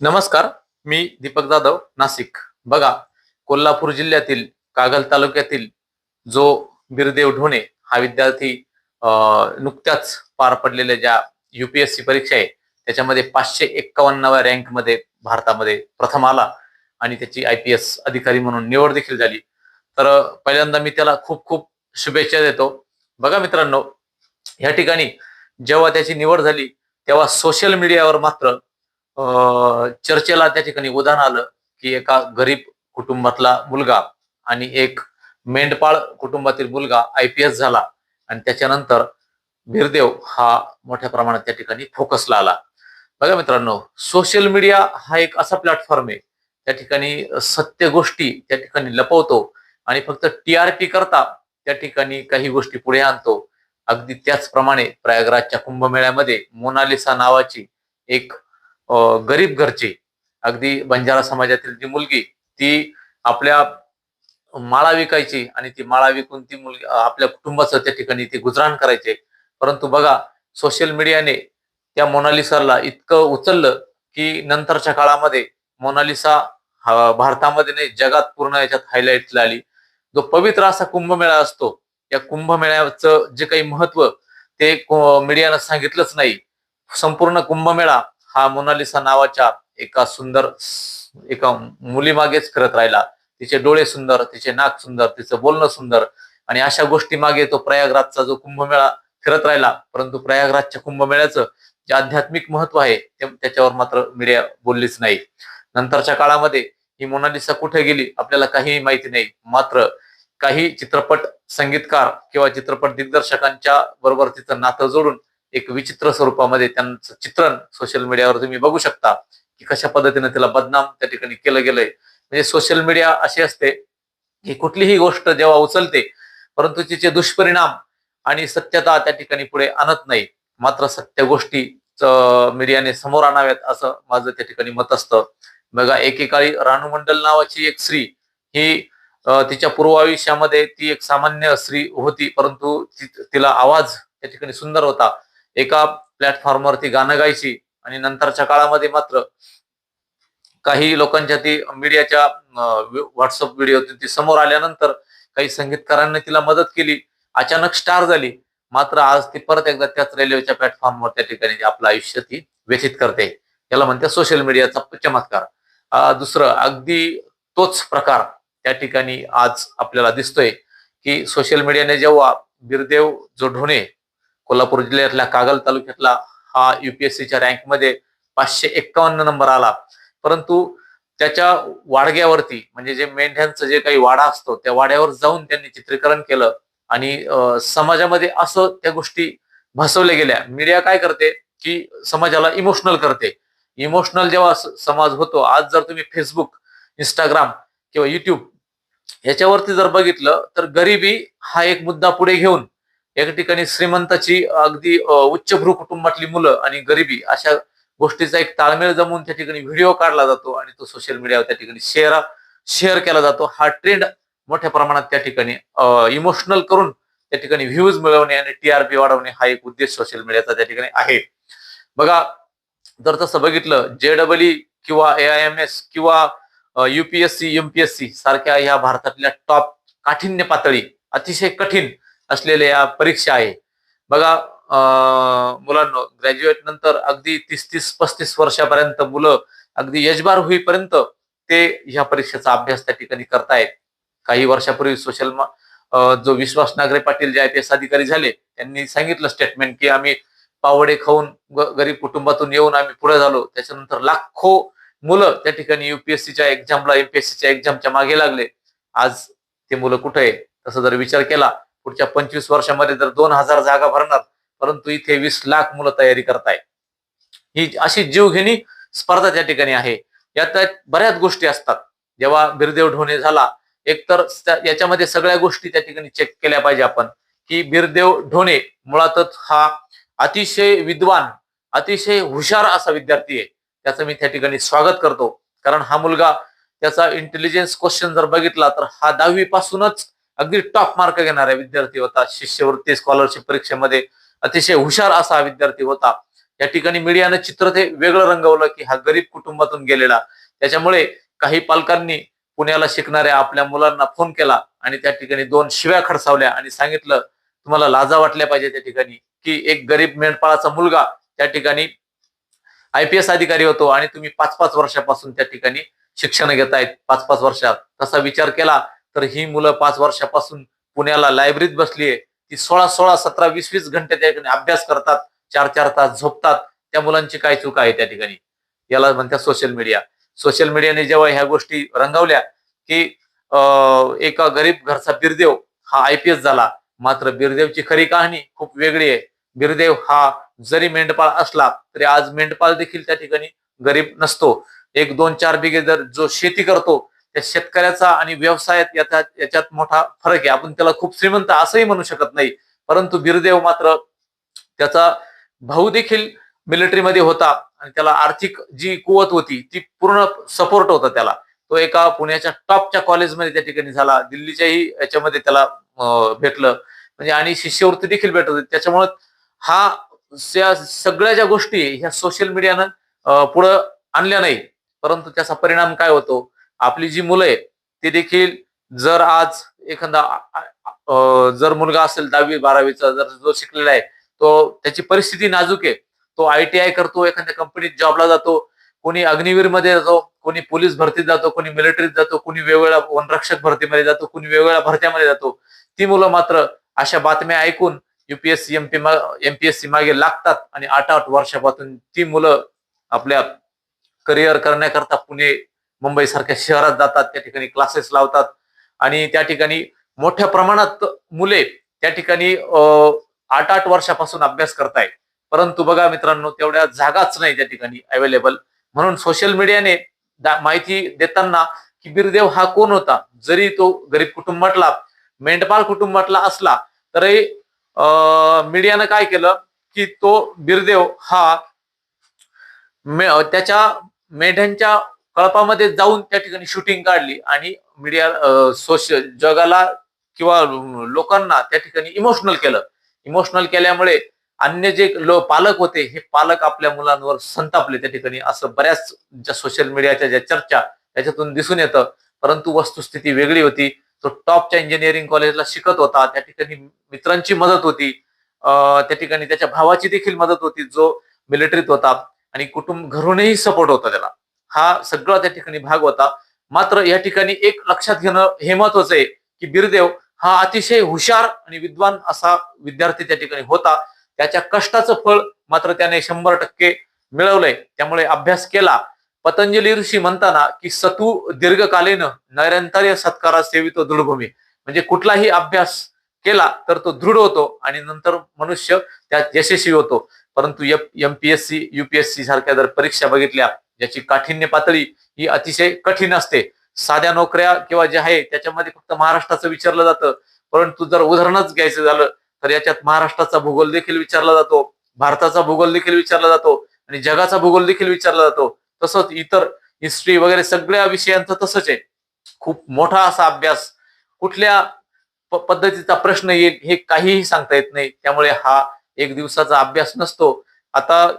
नमस्कार मी दीपक जाधव नाशिक. बघा कोल्हापूर जिल्ह्यातील कागल तालुक्यातील जो बिरदेव ढोणे हा विद्यार्थी नुकत्याच पार पडलेल्या ज्या युपीएससी परीक्षा आहे त्याच्यामध्ये पाचशे एक्कावन्नाव्या रँकमध्ये भारतामध्ये प्रथम आला आणि त्याची आय पी एस अधिकारी म्हणून निवड देखील झाली. तर पहिल्यांदा मी त्याला खूप खूप शुभेच्छा देतो. बघा मित्रांनो या ठिकाणी जेव्हा त्याची निवड झाली तेव्हा सोशल मीडियावर मात्र चर्चेला त्या ठिकाणी उदाहरण आलं की एका गरीब कुटुंबातला मुलगा आणि एक मेंढपाळ कुटुंबातील मुलगा आय पी एस झाला आणि त्याच्यानंतर बिरदेव हा मोठ्या प्रमाणात त्या ठिकाणी फोकसला आला. बघा मित्रांनो सोशल मीडिया हा एक असा प्लॅटफॉर्म आहे त्या ठिकाणी सत्य गोष्टी त्या ठिकाणी लपवतो आणि फक्त टी आर पी करता त्या ठिकाणी काही गोष्टी पुढे आणतो. अगदी त्याचप्रमाणे प्रयागराजच्या कुंभमेळ्यामध्ये मोनालिसा नावाची एक गरीब घरची अगदी बंजारा समाजातील जी मुलगी ती आपल्या माळा विकायची आणि ती माळा विकून ती मुलगी आपल्या कुटुंबाचं त्या ठिकाणी ती गुजराण करायचे. परंतु बघा सोशल मीडियाने त्या मोनालिसाला इतकं उचललं की नंतरच्या काळामध्ये मोनालिसा भारतामध्ये नाही जगात पूर्ण याच्यात हायलाईटला आली. जो पवित्र असा कुंभमेळा असतो या कुंभमेळ्याचं जे काही महत्त्व ते मीडियानं सांगितलंच नाही. संपूर्ण कुंभमेळा हा मोनालिसा नावाच्या एका सुंदर एका मुलीमागेच फिरत राहिला. तिचे डोळे सुंदर तिचे नाक सुंदर तिचं बोलणं सुंदर आणि अशा गोष्टी मागे तो प्रयागराजचा जो कुंभमेळा फिरत राहिला. परंतु प्रयागराजच्या कुंभमेळ्याचं जे आध्यात्मिक महत्त्व आहे ते त्याच्यावर मात्र मीडिया बोललीच नाही. नंतरच्या काळामध्ये ही मोनालिसा कुठे गेली आपल्याला काहीही माहिती नाही. मात्र काही चित्रपट संगीतकार किंवा चित्रपट दिग्दर्शकांच्या बरोबर तिचं नातं जोडून एक विचित्र स्वरूपामध्ये त्यांचं चित्रण सोशल मीडियावर तुम्ही बघू शकता की कशा पद्धतीने तिला बदनाम त्या ठिकाणी केलं गेलंय. म्हणजे सोशल मीडिया अशी असते की कुठलीही गोष्ट जेव्हा उचलते परंतु तिचे दुष्परिणाम आणि सत्यता त्या ठिकाणी पुढे आणत नाही. मात्र सत्य गोष्टी मीडियाने समोर आणाव्यात असं माझं त्या ठिकाणी मत असतं. बघा एकेकाळी रानू मंडल नावाची एक स्त्री ही तिच्या पूर्वायुष्यामध्ये ती एक सामान्य स्त्री होती परंतु तिला आवाज त्या ठिकाणी सुंदर होता. एका प्लॅटफॉर्मवर ती गाणं गायची आणि नंतरच्या काळामध्ये मात्र काही लोकांच्या ती मीडियाच्या व्हॉट्सअप व्हिडिओ ती समोर आल्यानंतर काही संगीतकारांनी तिला मदत केली. अचानक स्टार झाली. मात्र आज ती परत एकदा त्याच रेल्वेच्या प्लॅटफॉर्मवर त्या ठिकाणी आपलं आयुष्य ती व्यतीत करते. याला म्हणते सोशल मीडियाचा चमत्कार. दुसरं अगदी तोच प्रकार त्या ठिकाणी आज आपल्याला दिसतोय की सोशल मीडियाने जेव्हा बिरदेव जो ढोणे कोल्हापूर जिल्ह्यातल्या कागल तालुक्यातला हा युपीएससीच्या रँकमध्ये पाचशे एक्कावन्न नंबर आला. परंतु त्याच्या वाडग्यावरती म्हणजे जे मेंढ्यांचं जे काही वाडा असतो त्या वाड्यावर जाऊन त्यांनी चित्रीकरण केलं आणि समाजामध्ये असं त्या गोष्टी भासवल्या गेल्या. मीडिया काय करते? की समाजाला इमोशनल करते. इमोशनल जेव्हा समाज होतो आज जर तुम्ही फेसबुक इंस्टाग्राम किंवा युट्यूब याच्यावरती जर बघितलं तर गरिबी हा एक मुद्दा पुढे घेऊन एका ठिकाणी श्रीमंताची अगदी उच्चभ्रू कुटुंबातली मुलं आणि गरिबी अशा गोष्टीचा एक ताळमेळ जमून त्या ठिकाणी व्हिडिओ काढला जातो आणि तो सोशल मीडियावर त्या ठिकाणी शेअर शेअर केला जातो. हा ट्रेंड मोठ्या प्रमाणात त्या ठिकाणी इमोशनल करून त्या ठिकाणी व्ह्यूज मिळवणे आणि टीआरपी वाढवणे हा एक उद्देश सोशल मीडियाचा त्या ठिकाणी आहे. बघा जर तसं बघितलं जे डबल ई किंवा ए आय एम एस किंवा युपीएससी एमपीएससी सारख्या ह्या भारतातल्या टॉप काठिण्य पातळी अतिशय कठीण असलेल्या या परीक्षा आहे. बघा अं, मुलांनो ग्रॅज्युएट नंतर अगदी तीस तीस पस्तीस वर्षापर्यंत मुलं अगदी यशबार होईपर्यंत ते ह्या परीक्षेचा अभ्यास त्या ठिकाणी करतायत. काही वर्षापूर्वी सोशल जो विश्वास नागरे पाटील जे आय पी एस अधिकारी झाले. त्यांनी सांगितलं स्टेटमेंट की आम्ही पावडे खाऊन गरीब कुटुंबातून येऊन आम्ही पुढे झालो. त्याच्यानंतर लाखो मुलं त्या ठिकाणी युपीएससीच्या एक्झामला एमपीएससीच्या एक्झामच्या मागे लागले. आज ते मुलं कुठे आहे तसं जर विचार केला पुढच्या पंचवीस वर्षामध्ये जर दोन हजार जागा भरणार परंतु इथे वीस लाख मुलं तयारी करताय. ही अशी जीवघेणी स्पर्धा त्या ठिकाणी आहे. यात बऱ्याच गोष्टी असतात. जेव्हा बिरदेव ढोणे झाला एकतर त्या- याच्यामध्ये सगळ्या गोष्टी त्या ठिकाणी चेक केल्या पाहिजे आपण की बिरदेव ढोणे मुळातच हा अतिशय विद्वान अतिशय हुशार असा विद्यार्थी आहे. त्याचं मी त्या ठिकाणी स्वागत करतो. कारण हा मुलगा त्याचा इंटेलिजन्स क्वेश्चन जर बघितला तर हा दहावी पासूनच अगदी टॉप मार्क घेणारा विद्यार्थी होता. शिष्यवृत्ती स्कॉलरशिप परीक्षेमध्ये अतिशय हुशार असा विद्यार्थी होता. या ठिकाणी मीडियानं चित्र ते वेगळं रंगवलं की हा गरीब कुटुंबातून गेलेला. त्याच्यामुळे काही पालकांनी पुण्याला शिकणाऱ्या आपल्या मुलांना फोन केला आणि त्या ठिकाणी दोन शिव्या खडसावल्या आणि सांगितलं तुम्हाला लाजा वाटल्या पाहिजे त्या ठिकाणी की एक गरीब मेंढपाळाचा मुलगा त्या ठिकाणी आय पी एस अधिकारी होतो आणि तुम्ही पाच पाच वर्षापासून त्या ठिकाणी शिक्षण घेतायत पाच पाच वर्षात. तसा विचार केला तर ही मुलं पाच वर्षापासून पुण्याला लायब्ररीत बसलीये. ती सोळा सोळा सतरा वीस वीस घंटे त्या ठिकाणी अभ्यास करतात चार चार तास झोपतात. त्या मुलांची काय चूक आहे त्या ठिकाणी? याला म्हणतात सोशल मीडिया सोशल मीडियाने जेव्हा ह्या गोष्टी रंगवल्या की अं, एका गरीब घरचा बिरदेव हा आय पी एस झाला. मात्र बिरदेवची खरी कहाणी खूप वेगळी आहे. बिरदेव हा जरी मेंढपाळ असला तरी आज मेंढपाळ देखील त्या ठिकाणी गरीब नसतो. एक दोन चार बिघे जर जो शेती करतो त्या शेतकऱ्याचा आणि व्यवसायात याच्यात याच्यात मोठा फरक आहे. आपण त्याला खूप श्रीमंत असंही म्हणू शकत नाही. परंतु बिरदेव मात्र त्याचा भाऊ देखील मिलिटरीमध्ये होता आणि त्याला आर्थिक जी कुवत होती ती पूर्ण सपोर्ट होता त्याला. तो एका पुण्याच्या टॉपच्या कॉलेजमध्ये त्या ठिकाणी झाला. दिल्लीच्याही याच्यामध्ये त्याला भेटलं. म्हणजे आणि शिष्यवृत्ती देखील भेटत होती. त्याच्यामुळं हा सगळ्या ज्या गोष्टी ह्या सोशल मीडियानं पुढं आणल्या नाही. परंतु त्याचा परिणाम काय होतो? आपली जी मुलं आहे ती देखील जर आज एखादा जर मुलगा असेल दहावी बारावीचा जर जो शिकलेला आहे तो त्याची परिस्थिती नाजूक आहे. तो आय टी आय करतो एखाद्या कंपनीत जॉबला जातो कोणी अग्निवीरमध्ये जातो कोणी पोलीस भरतीत जातो कोणी मिलिटरीत जातो कोणी वेगवेगळ्या वनरक्षक भरतीमध्ये जातो कोणी वेगवेगळ्या भरत्यामध्ये जातो. ती मुलं मात्र अशा बातम्या ऐकून युपीएससी एमपी एमपीएससी मागे लागतात आणि आठ आठ वर्षापासून ती मुलं आपल्या करिअर करण्याकरता पुणे मुंबईसारख्या शहरात जातात त्या ठिकाणी क्लासेस लावतात. आणि त्या ठिकाणी मोठ्या प्रमाणात मुले त्या ठिकाणी आठ आठ वर्षापासून अभ्यास करतायत. परंतु बघा मित्रांनो तेवढ्या जागाच नाही त्या ठिकाणी अवेलेबल म्हणून सोशल मीडियाने माहिती देताना की बिरदेव हा कोण होता? जरी तो गरीब कुटुंबातला मेंढपाळ कुटुंबातला असला तरी मीडियानं काय केलं की तो बिरदेव हा त्याच्या मेंढ्यांच्या कळपामध्ये जाऊन त्या ठिकाणी शूटिंग काढली आणि मीडिया सोशल जगाला किंवा लोकांना त्या ठिकाणी इमोशनल केलं. इमोशनल केल्यामुळे अन्य जे लो पालक होते हे पालक आपल्या मुलांवर संतापले त्या ठिकाणी. असं बऱ्याच ज्या सोशल मीडियाच्या ज्या चर्चा त्याच्यातून दिसून येतं. परंतु वस्तुस्थिती वेगळी होती. तो टॉपच्या इंजिनिअरिंग कॉलेजला शिकत होता. त्या ठिकाणी मित्रांची मदत होती. त्या ठिकाणी त्याच्या भावाची देखील मदत होती जो मिलिटरीत होता. आणि कुटुंब घरूनही सपोर्ट होता त्याला. हा सगळा त्या ठिकाणी भाग होता. मात्र या ठिकाणी एक लक्षात घेणं हे महत्वाचं आहे की बिरदेव हा अतिशय हुशार आणि विद्वान असा विद्यार्थी त्या ठिकाणी होता. त्याच्या कष्टाचं फळ मात्र त्याने शंभर टक्के मिळवलंय. त्यामुळे अभ्यास केला. पतंजली ऋषी म्हणताना की सतू दीर्घकालीन नैरंतर्य सत्कारा सेवितो दृढभूमी. म्हणजे कुठलाही अभ्यास केला तर तो दृढ होतो आणि नंतर मनुष्य त्यात यशस्वी होतो. परंतु एमपीएससी युपीएससी सारख्या जर परीक्षा बघितल्या ज्याची काठिण्य पातळी ही अतिशय कठीण असते. साध्या नोकऱ्या किंवा जे आहे त्याच्यामध्ये फक्त महाराष्ट्राचं विचारलं जातं. परंतु जर उदाहरणच घ्यायचं झालं तर याच्यात महाराष्ट्राचा भूगोल देखील विचारला जातो भारताचा भूगोल देखील विचारला जातो आणि जगाचा भूगोल देखील विचारला जातो. तसंच इतर हिस्ट्री वगैरे सगळ्या विषयांचं तसंच आहे. खूप मोठा असा अभ्यास कुठल्या प- पद्धतीचा प्रश्न येईल हे काहीही सांगता येत नाही. त्यामुळे हा एक दिवसाचा अभ्यास नसतो. आता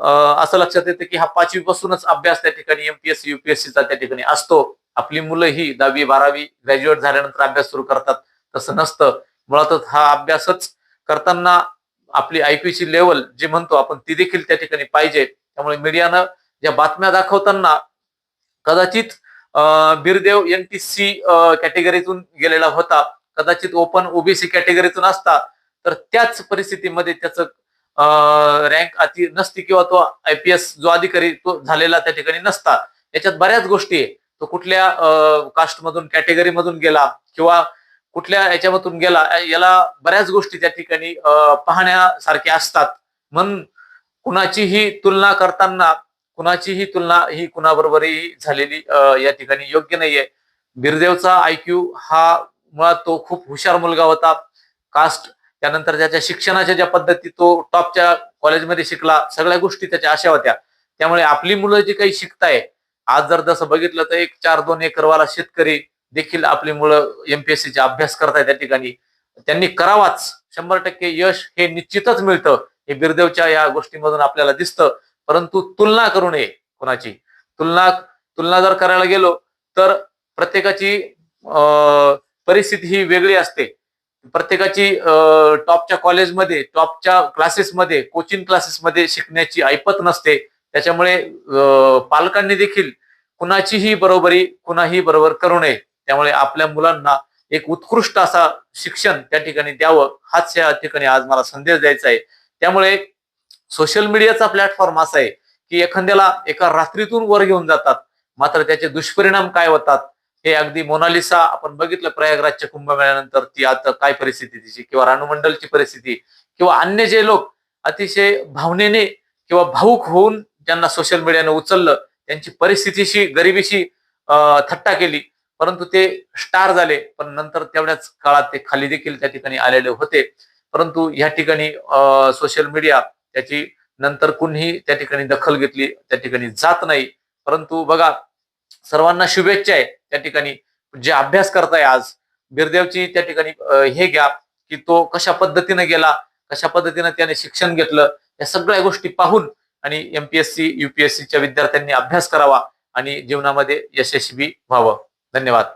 असं लक्षात येतं की हा पाचवी पासूनच अभ्यास त्या ठिकाणी एमपीएससी युपीएससीचा त्या ठिकाणी असतो. आपली मुलं ही दहावी बारावी ग्रॅज्युएट झाल्यानंतर अभ्यास सुरू करतात. तसं नसतं. मुळातच हा अभ्यासच करताना आपली आयक्यूची लेवल जी म्हणतो आपण ती देखील त्या ठिकाणी पाहिजे. त्यामुळे मीडियानं ज्या बातम्या दाखवताना कदाचित बिरदेव एन टी सी कॅटेगरीतून गेलेला होता. कदाचित ओपन ओबीसी कॅटेगरीतून असता. तर त्याच परिस्थितीमध्ये त्याचं रँक अति नसती किंवा तो आयपीएस जो अधिकारी तो झालेला त्या ठिकाणी नसता. याच्यात बऱ्याच गोष्टी आहे. तो कुठल्या कास्टमधून कॅटेगरीमधून गेला किंवा कुठल्या याच्यामधून गेला याला बऱ्याच गोष्टी त्या ठिकाणी पाहण्यासारख्या असतात. म्हणून कुणाचीही तुलना करताना कुणाचीही तुलना ही कुणाबरोबरही झालेली या ठिकाणी योग्य नाहीये. बिरदेवचा आयक्यू हा मुळात तो खूप हुशार मुलगा होता. कास्ट त्यानंतर त्याच्या शिक्षणाच्या ज्या पद्धती तो टॉपच्या कॉलेजमध्ये शिकला सगळ्या गोष्टी त्याच्या अशा होत्या. त्यामुळे आपली मुलं जी काही शिकताय आज जर जसं बघितलं तर एक चार दोन एकरवाला शेतकरी देखील आपली मुलं एमपीएससीचा अभ्यास करताय त्या ठिकाणी. त्यांनी करावाच. शंभर टक्के यश हे निश्चितच मिळतं. हे बिरदेवच्या या गोष्टीमधून आपल्याला दिसतं. परंतु तुलना करू नये कोणाची. तुलना तुलना जर करायला गेलो तर प्रत्येकाची परिस्थिती ही वेगळी असते. प्रत्येकाची टॉपच्या कॉलेजमध्ये टॉपच्या क्लासेसमध्ये कोचिंग क्लासेसमध्ये शिकण्याची ऐपत नसते. त्याच्यामुळे पालकांनी देखील कुणाचीही बरोबरी कुणाही बरोबर करू नये. त्यामुळे आपल्या मुलांना एक उत्कृष्ट असा शिक्षण त्या ठिकाणी द्यावं हाच या ठिकाणी आज मला संदेश द्यायचा आहे. त्यामुळे सोशल मीडियाचा प्लॅटफॉर्म असा आहे की एखाद्याला एका रात्रीतून वर घेऊन जातात. मात्र त्याचे दुष्परिणाम काय होतात? हे अगदी मोनालिसा आपण बघितलं प्रयागराजच्या कुंभमेळ्यानंतर ती आता काय परिस्थिती तिची? किंवा राणूमंडलची परिस्थिती? किंवा अन्य जे लोक अतिशय भावनेने किंवा भाऊक होऊन ज्यांना सोशल मीडियाने उचललं त्यांची परिस्थितीशी गरिबीशी अं, थट्टा केली. परंतु ते स्टार झाले. पण नंतर तेवढ्याच काळात ते खाली देखील त्या ठिकाणी आलेले होते. परंतु या ठिकाणी सोशल मीडिया त्याची नंतर कुणीही त्या ठिकाणी दखल घेतली त्या ठिकाणी जात नाही. परंतु बघा सर्वांना शुभेच्छा आहे त्या ठिकाणी. जे अभ्यास करताय आज बिरदेवची त्या ठिकाणी हे घ्या की तो कशा पद्धतीने गेला कशा पद्धतीने त्याने शिक्षण घेतलं या सगळ्या गोष्टी पाहून आणि एमपीएससी युपीएससीच्या विद्यार्थ्यांनी अभ्यास करावा आणि जीवनामध्ये यशस्वी व्हावं. धन्यवाद.